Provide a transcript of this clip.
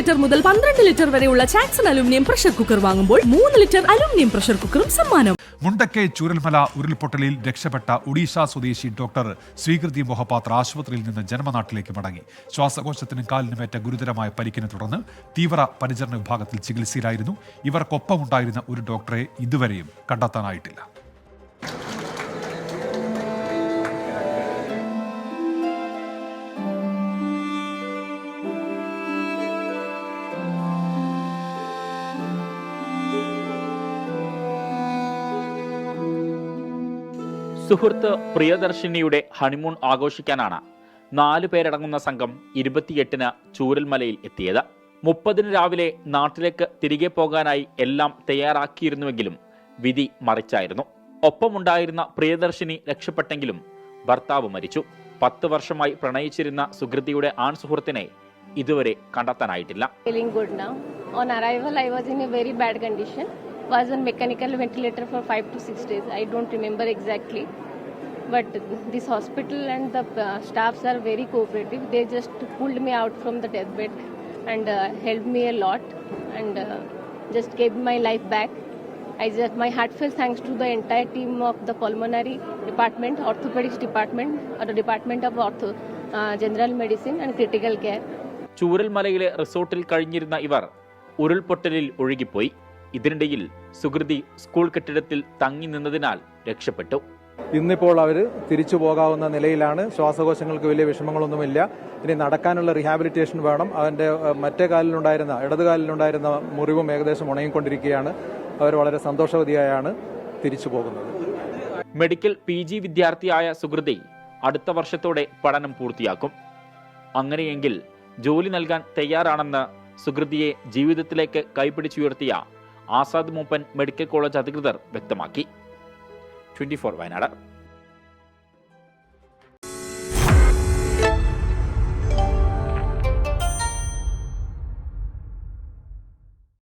Litre മുതൽ പന്ത്രണ്ട് litre വരെയുള്ള ചാക്സൺ അലുമിനിയം പ്രഷർ കുക്കർ വാങ്ങുമ്പോൾ മൂന്ന് ലിറ്റർ അലുമിനിയം പ്രഷർ കുക്കറും സമ്മാനം. മുണ്ടക്കൈ ചൂരൽമല ഉരുൾപൊട്ടലിൽ രക്ഷപ്പെട്ട ഒഡീഷ സ്വദേശി ഡോക്ടർ സ്വീകൃതി മൊഹപാത്ര ആശുപത്രിയിൽ നിന്ന് ജന്മനാട്ടിലേക്ക് മടങ്ങി. ശ്വാസകോശത്തിനും കാലിനുമേറ്റ ഗുരുതരമായ പരിക്കിനെ തുടർന്ന് തീവ്ര പരിചരണ വിഭാഗത്തിൽ ചികിത്സയിലായിരുന്നു. ഇവർക്കൊപ്പമുണ്ടായിരുന്ന ഒരു ഡോക്ടറെ ഇതുവരെയും കണ്ടെത്താനായിട്ടില്ല. സുഹൃത്ത് പ്രിയദർശിനിയുടെ ഹണിമൂൺ ആഘോഷിക്കാനാണ് നാലു പേരടങ്ങുന്ന സംഘം ഇരുപത്തിയെട്ടിന് ചൂരൽമലയിൽ എത്തിയത്. മുപ്പതിന് രാവിലെ നാട്ടിലേക്ക് തിരികെ പോകാനായി എല്ലാം തയ്യാറാക്കിയിരുന്നുവെങ്കിലും വിധി മറിച്ചായിരുന്നു. ഒപ്പമുണ്ടായിരുന്ന പ്രിയദർശിനി രക്ഷപ്പെട്ടെങ്കിലും ഭർത്താവ് മരിച്ചു. പത്ത് വർഷമായി പ്രണയിച്ചിരുന്ന സുഹൃത്തിയുടെ ആൺ സുഹൃത്തിനെ ഇതുവരെ കണ്ടെത്താനായിട്ടില്ല. Was on mechanical ventilator for five to six days. I don't remember exactly. But this hospital and the uh, staffs are very cooperative. They just pulled me out from the deathbed and uh, helped me a lot and uh, just gave my life back. I just my heartfelt thanks to the entire team of the pulmonary department, orthopedics department, or the department of ortho, uh, general medicine and critical care. ചൂരൽമലയിലെ റിസോർട്ടിൽ കഴിഞ്ഞിരുന്ന ഇവർ ഉരുൾപൊട്ടലിൽ ഒഴുകിപ്പോയി ഇതിനിടയിൽ സുഹൃതി school കെട്ടിടത്തിൽ തങ്ങി നിന്നതിനാൽ രക്ഷപ്പെട്ടു. ഇന്നിപ്പോൾ അവർ തിരിച്ചു പോകാവുന്ന നിലയിലാണ്. ശ്വാസകോശങ്ങൾക്ക് വലിയ വിഷമങ്ങളൊന്നുമില്ല. ഇനി നടക്കാനുള്ള റീഹാബിലിറ്റേഷൻ വേണം. അവന്റെ മറ്റേ കാലിലുണ്ടായിരുന്ന ഇടത് കാലിലുണ്ടായിരുന്ന മുറിവും ഏകദേശം ഉണങ്ങിക്കൊണ്ടിരിക്കുകയാണ്. അവർ വളരെ സന്തോഷവതിയായാണ് തിരിച്ചു പോകുന്നത്. മെഡിക്കൽ പി ജി വിദ്യാർത്ഥിയായ സുഹൃതി അടുത്ത വർഷത്തോടെ പഠനം പൂർത്തിയാക്കും. അങ്ങനെയെങ്കിൽ ജോലി നൽകാൻ തയ്യാറാണെന്ന് സുഹൃതിയെ ജീവിതത്തിലേക്ക് കൈപിടിച്ചുയർത്തിയ ആസാദ് മൂപ്പൻ മെഡിക്കൽ കോളേജ് അധികൃതർ വ്യക്തമാക്കി. Twenty four Wayanad.